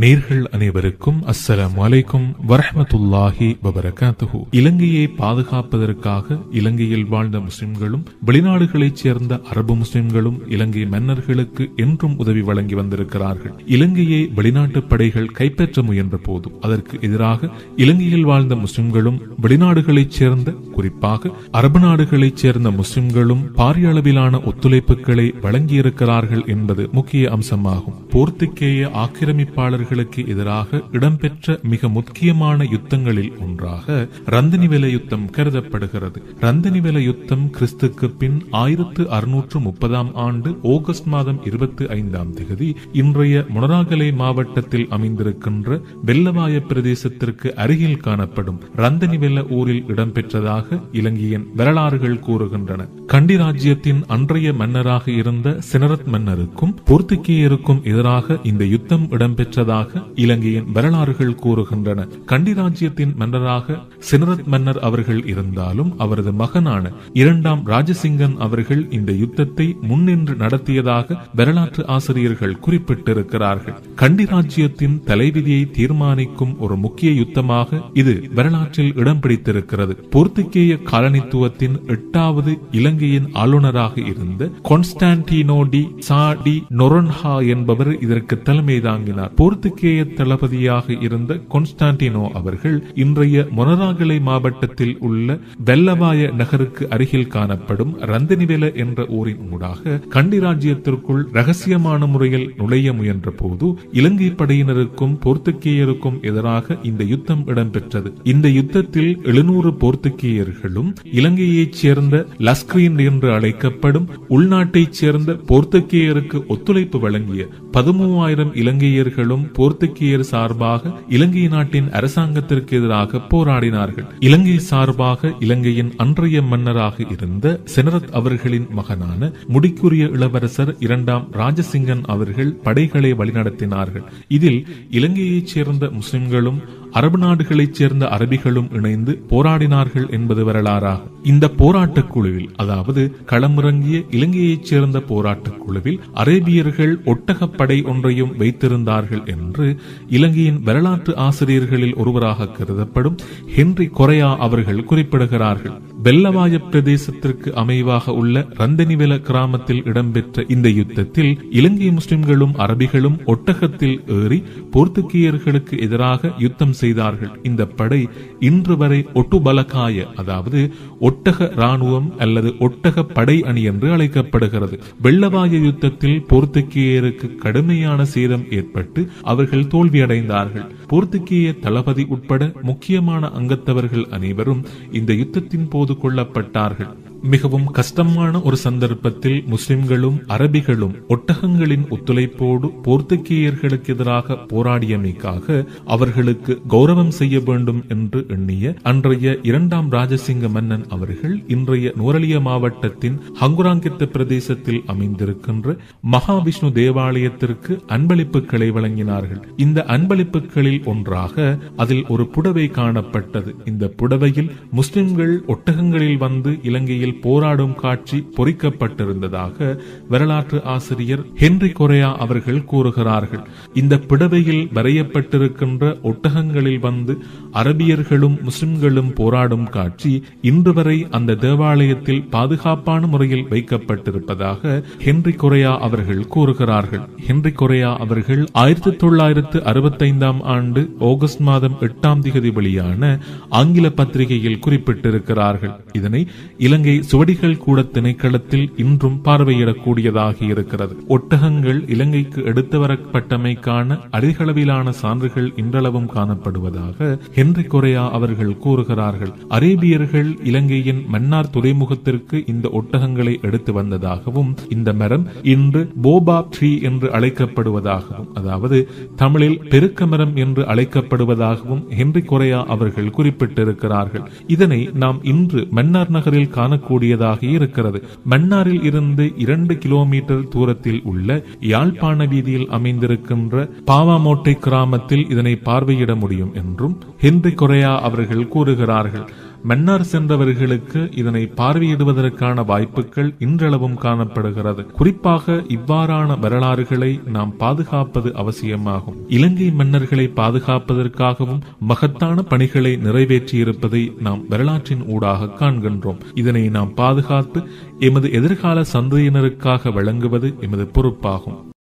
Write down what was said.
நேர்கள் அனைவருக்கும் அஸ்ஸலாம் வலைக்கும் வரஹமத்துல்லாஹி வபரகாத்துஹு. இலங்கையை பாதுகாப்பதற்காக இலங்கையில் வாழ்ந்த முஸ்லிம்களும் வெளிநாடுகளைச் சேர்ந்த அரபு முஸ்லிம்களும் இலங்கை மன்னர்களுக்கு என்றும் உதவி வழங்கி வந்திருக்கிறார்கள். இலங்கையை வெளிநாட்டு படைகள் கைப்பற்ற முயன்ற போது அதற்கு எதிராக இலங்கையில் வாழ்ந்த முஸ்லிம்களும் வெளிநாடுகளைச் சேர்ந்த குறிப்பாக அரபு நாடுகளைச் சேர்ந்த முஸ்லிம்களும் பாரிய அளவிலான ஒத்துழைப்புகளை வழங்கியிருக்கிறார்கள் என்பது முக்கிய அம்சமாகும். போர்த்துக்கேய அவர்களுக்கு எதிராக இடம்பெற்ற மிக முக்கியமான யுத்தங்களில் ஒன்றாக ரந்தனிவெல யுத்தம் கருதப்படுகிறது. ரந்தனிவெல யுத்தம் கிறிஸ்துக்கு பின் ஆயிரத்து அறுநூற்று முப்பதாம் ஆண்டு ஆகஸ்ட் மாதம் இருபத்தி ஐந்தாம் திகதி இன்றைய முனராகலை மாவட்டத்தில் அமைந்திருக்கின்ற வெள்ளவாய பிரதேசத்திற்கு அருகில் காணப்படும் ரந்தனிவெல்ல ஊரில் இடம்பெற்றதாக இலங்கையின் வரலாறுகள் கூறுகின்றன. கண்டி ராஜ்யத்தின் அன்றைய மன்னராக இருந்த சினரத் மன்னருக்கும் போர்த்துக்கேயருக்கும் எதிராக இந்த யுத்தம் இடம்பெற்றதாக இலங்கையின் வரலாறுகள் கூறுகின்றன. கண்டி ராஜ்யத்தின் மன்னராக சினரத் மன்னர் அவர்கள் இருந்தாலும் அவரது மகனான இரண்டாம் ராஜசிங்கன் அவர்கள் இந்த யுத்தத்தை முன்னின்று நடத்தியதாக வரலாற்று ஆசிரியர்கள் குறிப்பிட்டிருக்கிறார்கள். கண்டி ராஜ்யத்தின் தலைவிதியை தீர்மானிக்கும் ஒரு முக்கிய யுத்தமாக இது வரலாற்றில் இடம் பிடித்திருக்கிறது. போர்த்துக்கேய காலனித்துவத்தின் எட்டாவது இலங்கையின் ஆளுநராக இருந்த கொன்ஸ்டான்டினோ டி சா நொரன்ஹா என்பவர் இதற்கு தலைமை தாங்கினார். போர்த்துகேய தளபதியாக இருந்த கொன்ஸ்டான்டினோ அவர்கள் இன்றைய மொனராகலை மாவட்டத்தில் உள்ள வெல்லவாய நகருக்கு அருகில் காணப்படும் ரந்தினிவெல என்ற ஊரின் ஊடாக கண்டி ராஜ்யத்திற்குள் ரகசியமான முறையில் நுழைய முயன்ற போது இலங்கை படையினருக்கும் போர்த்துகேயருக்கும் எதிராக இந்த யுத்தம் இடம்பெற்றது. இந்த யுத்தத்தில் எழுநூறு போர்த்துகேயர்களும் இலங்கையைச் சேர்ந்த லஸ்கிரீன் என்று அழைக்கப்படும் உள்நாட்டைச் சேர்ந்த போர்த்துகேயருக்கு ஒத்துழைப்பு வழங்கிய பதிமூவாயிரம் இலங்கையர்களும் போர்த்துகேயர் சார்பாக இலங்கை நாட்டின் அரசாங்கத்திற்கு எதிராக போராடினார்கள். இலங்கை சார்பாக இலங்கையின் அன்றைய மன்னராக இருந்த செனரத் அவர்களின் மகனான முடிக்குரிய இளவரசர் இரண்டாம் ராஜசிங்கன் அவர்கள் படைகளை வழிநடத்தினார்கள். இதில் இலங்கையைச் சேர்ந்த முஸ்லிம்களும் அரபு நாடுகளைச் சேர்ந்த அரபிகளும் இணைந்து போராடினார்கள் என்பது வரலாறாக. இந்த போராட்டக் குழுவில் அதாவது களமிறங்கிய இலங்கையைச் சேர்ந்த போராட்டக் குழுவில் அரேபியர்கள் ஒட்டகப்படை ஒன்றையும் வைத்திருந்தார்கள் என்று இலங்கையின் வரலாற்று ஆசிரியர்களில் ஒருவராக கருதப்படும் ஹென்றி கொரையா அவர்கள் குறிப்பிடுகிறார்கள். வெள்ளவாய பிரதேசத்திற்கு அமைவாக உள்ள ரந்தனிவெல கிராமத்தில் இடம்பெற்ற இந்த யுத்தத்தில் இலங்கை முஸ்லிம்களும் அரபிகளும் ஒட்டகத்தில் ஏறி போர்த்துகீயர்களுக்கு எதிராக யுத்தம் செய்தார்கள். இந்த படை இன்று வரை ஒட்டுபலகாய அதாவது ஒட்டக ராணுவம் அல்லது ஒட்டக படை அணி என்று அழைக்கப்படுகிறது. வெள்ளவாய யுத்தத்தில் போர்த்துகீயருக்கு கடுமையான சேதம் ஏற்பட்டு அவர்கள் தோல்வியடைந்தார்கள். போர்த்துகீய தளபதி உட்பட முக்கியமான அங்கத்தவர்கள் அனைவரும் இந்த யுத்தத்தின் போது கொல்லப்பட்டார்கள். மிகவும் கஷ்டமான ஒரு சந்தர்ப்பத்தில் முஸ்லிம்களும் அரபிகளும் ஒட்டகங்களின் ஒத்துழைப்போடு போர்த்துகீயர்களுக்கு எதிராக போராடியமைக்காக அவர்களுக்கு கௌரவம் செய்ய வேண்டும் என்று எண்ணிய அன்றைய இரண்டாம் ராஜசிங்க மன்னன் அவர்கள் இன்றைய நூரலிய மாவட்டத்தின் ஹங்குராங்கித்த பிரதேசத்தில் அமைந்திருக்கின்ற மகாவிஷ்ணு தேவாலயத்திற்கு அன்பளிப்புகளை வழங்கினார்கள். இந்த அன்பளிப்புகளில் ஒன்றாக அதில் ஒரு புடவை காணப்பட்டது. இந்த புடவையில் முஸ்லிம்கள் ஒட்டகங்களில் வந்து இலங்கையில் போராடும் காட்சி பொறிக்கப்பட்டிருந்ததாக வரலாற்று ஆசிரியர் ஹென்றி கொரையா அவர்கள் கூறுகிறார்கள். இந்த பிடவையில் வரையப்பட்டிருக்கின்ற ஒட்டகங்களில் வந்து அரபியர்களும் முஸ்லிம்களும் போராடும் காட்சி இன்று வரை அந்த தேவாலயத்தில் பாதுகாப்பான முறையில் வைக்கப்பட்டிருப்பதாக ஹென்றி கொரையா அவர்கள் கூறுகிறார்கள். ஹென்றி கொரையா அவர்கள் ஆயிரத்தி தொள்ளாயிரத்து அறுபத்தைந்தாம் ஆண்டு ஆகஸ்ட் மாதம் எட்டாம் திகதி வெளியான ஆங்கில பத்திரிகையில் குறிப்பிட்டிருக்கிறார்கள் இதனை இலங்கை சுவடிகள் கூட திணைக்களத்தில் இன்றும் பார்வையிடக்கூடியதாக இருக்கிறது. ஒட்டகங்கள் இலங்கைக்கு எடுத்து வரப்பட்டமைக்கான அதிகளவிலான சான்றுகள் இன்றளவும் காணப்படுவதாக ஹென்றி கொரையா அவர்கள் கூறுகிறார்கள். அரேபியர்கள் இலங்கையின் மன்னார் துறைமுகத்திற்கு இந்த ஒட்டகங்களை எடுத்து வந்ததாகவும் இந்த மரம் இன்று போபா ட்ரீ என்று அழைக்கப்படுவதாகவும் அதாவது தமிழில் பெருக்க மரம் என்று அழைக்கப்படுவதாகவும் ஹென்றி கொரையா அவர்கள் குறிப்பிட்டிருக்கிறார்கள். இதனை நாம் இன்று மன்னார் நகரில் காண காணக்கூடியதாக இருக்கிறது. மன்னாரில் இருந்து இரண்டு கிலோமீட்டர் தூரத்தில் உள்ள யாழ்ப்பாண வீதியில் அமைந்திருக்கின்ற பாவாமோட்டை கிராமத்தில் இதனை பார்வையிட முடியும் என்றும் ஹென்றி கொரையா அவர்கள் கூறுகிறார்கள். மன்னார் சென்றவர்களுக்கு இதனை பார்வையிடுவதற்கான வாய்ப்புகள் இன்றளவும் காணப்படுகிறது. குறிப்பாக இவ்வாறான வரலாறுகளை நாம் பாதுகாப்பது அவசியமாகும். இலங்கை மன்னர்களை பாதுகாப்பதற்காகவும் மகத்தான பணிகளை நிறைவேற்றியிருப்பதை நாம் வரலாற்றின் ஊடாக காண்கின்றோம். இதனை நாம் பாதுகாத்து எமது எதிர்கால சந்ததியினருக்காக வழங்குவது எமது பொறுப்பாகும்.